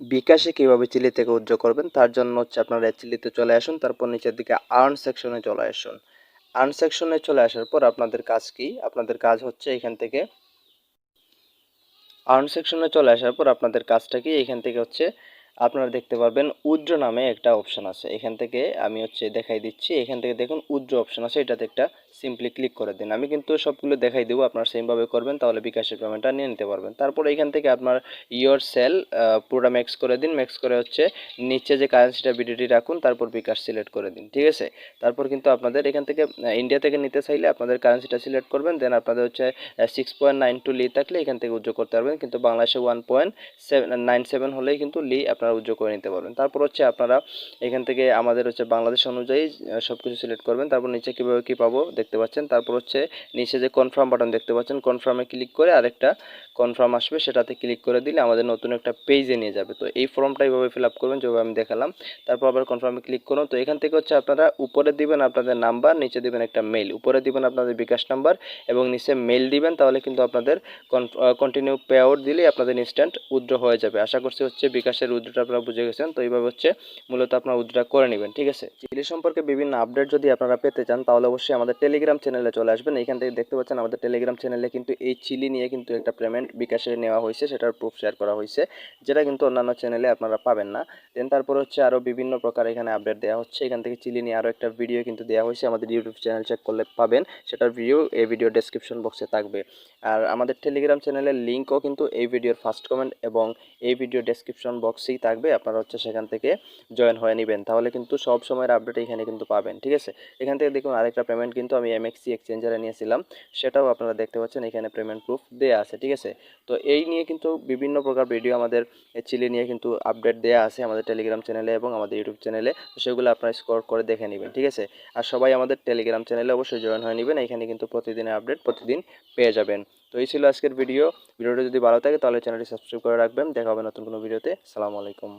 বিকাশে কীভাবে চিলি থেকে উজ্জ্ব করবেন, তার জন্য হচ্ছে আপনারা চিলিতে চলে আসুন, তারপর নিচের দিকে আর্ন সেকশনে চলে আসুন। আর্ন সেকশনে চলে আসার পর আপনাদের কাজ কি? আপনাদের কাজ হচ্ছে এখান থেকে আর্ন সেকশনে চলে আসার পর আপনাদের কাজটা কি? এখান থেকে হচ্ছে আপনারা দেখতে পারবেন উজ্জ্ব নামে একটা অপশন আছে। এখান থেকে আমি হচ্ছে দেখাই দিচ্ছি। এখান থেকে দেখুন উজ্জ্ব অপশন আছে। এটাতে একটা সিম্পলি ক্লিক করে দিন। আমি কিন্তু সবগুলো দেখাই দেবো। আপনারা সেমভাবে করবেন, তাহলে বিকাশের পেমেন্টটা নিয়ে নিতে পারবেন। তারপর এখান থেকে আপনার ইয়োর সেল পুরোটা ম্যাক্স করে দিন। ম্যাক্স করে হচ্ছে নিচে যে কারেন্সিটা বিডিটি রাখুন, তারপর বিকাশ সিলেক্ট করে দিন। ঠিক আছে? তারপর কিন্তু আপনাদের এখান থেকে ইন্ডিয়া থেকে নিতে চাইলে আপনাদের কারেন্সিটা সিলেক্ট করবেন। দেন আপনাদের হচ্ছে সিক্স পয়েন্ট নাইন টু লি থাকলে এখান থেকে উজ্জ্ব করতে পারবেন। কিন্তু বাংলাদেশে one point seven nine seven হলেই কিন্তু লি আপনারা উজ্জ্ব করে নিতে পারবেন। তারপর হচ্ছে আপনারা এখান থেকে আমাদের হচ্ছে বাংলাদেশ অনুযায়ী সব কিছু সিলেক্ট করবেন। তারপর নিচে কীভাবে কী পাবো দেখতে পাচ্ছেন। তারপর হচ্ছে নিচে যে কনফার্ম বাটন দেখতে পাচ্ছেন কনফার্মে ক্লিক করে আরেকটা কনফার্ম আসবে। সেটাতে ক্লিক করে দিলে আমাদের নতুন একটা পেজে নিয়ে যাবে। তো এই ফর্মটা এইভাবে ফিল আপ করবেন, যেভাবে আমি দেখালাম। তারপর আবার কনফার্মে ক্লিক করুন। তো এখান থেকে হচ্ছে আপনারা উপরে দিবেন আপনাদের নাম্বার নিচে দিবেন একটা মেল উপরে দিবেন আপনাদের বিকাশ নাম্বার এবং নিচে মেল দিবেন, তাহলে কিন্তু আপনাদের কন্টিনিউ পে আউট দিলেই আপনাদের ইনস্ট্যান্ট উইথড্র হয়ে যাবে। আশা করছি হচ্ছে বিকাশের উইথড্রটা আপনারা বুঝে গেছেন, তো এইভাবে হচ্ছে মূলত আপনারা উইথড্র করে নেবেন, ঠিক আছে? চিলি সম্পর্কে বিভিন্ন আপডেট যদি আপনারা পেতে চান, তাহলে অবশ্যই আমাদের টেলিগ্রাম চ্যানেলে চলে আসবেন। এখান থেকে দেখতে পাচ্ছেন আমাদের টেলিগ্রাম চ্যানেলে কিন্তু এই চিলি নিয়ে কিন্তু একটা পেমেন্ট বিকাশে নেওয়া হয়েছে, সেটার প্রুফ শেয়ার করা হয়েছে, যেটা কিন্তু অন্যান্য চ্যানেলে আপনারা পাবেন না। দেন তারপর হচ্ছে আরও বিভিন্ন প্রকার এখানে আপডেট দেওয়া হচ্ছে। এখান থেকে চিলি নিয়ে আরও একটা ভিডিও কিন্তু দেওয়া হয়েছে, আমাদের ইউটিউব চ্যানেল চেক করলে পাবেন, সেটার ভিডিও এই ভিডিও ডেসক্রিপশন বক্সে থাকবে। আর আমাদের টেলিগ্রাম চ্যানেলের লিঙ্কও কিন্তু এই ভিডিওর ফার্স্ট কমেন্ট এবং এই ভিডিও ডেসক্রিপশন বক্সেই থাকবে, আপনারা হচ্ছে সেখান থেকে জয়েন হয়ে নেবেন। তাহলে কিন্তু সব সময়ের আপডেট এখানে কিন্তু পাবেন, ঠিক আছে? এখান থেকে দেখুন আরেকটা পেমেন্ট কিন্তু আমি এমএক্সি এক্সচেঞ্জারে নিয়েছিলাম, সেটাও আপনারা দেখতে পাচ্ছেন, এখানে পেমেন্ট প্রুফ দেওয়া আছে, ঠিক আছে? তো এই নিয়ে কিন্তু বিভিন্ন প্রকার ভিডিও আমাদের চিলি নিয়ে কিন্তু আপডেট দেওয়া আছে আমাদের টেলিগ্রাম চ্যানেলে এবং আমাদের ইউটিউব চ্যানেলে সেগুলো আপনারা স্কোর করে দেখে নেবেন, ঠিক আছে? আর সবাই আমাদের টেলিগ্রাম চ্যানেলে অবশ্যই জয়েন হয়ে নেবেন, এখানে কিন্তু প্রতিদিনের আপডেট প্রতিদিন পেয়ে যাবেন। তো এই ছিল আজকের ভিডিও ভিডিওটা যদি ভালো থাকে তাহলে চ্যানেলটি সাবস্ক্রাইব করে রাখবেন। দেখা হবে নতুন কোনো ভিডিওতে সালামু আলাইকুম।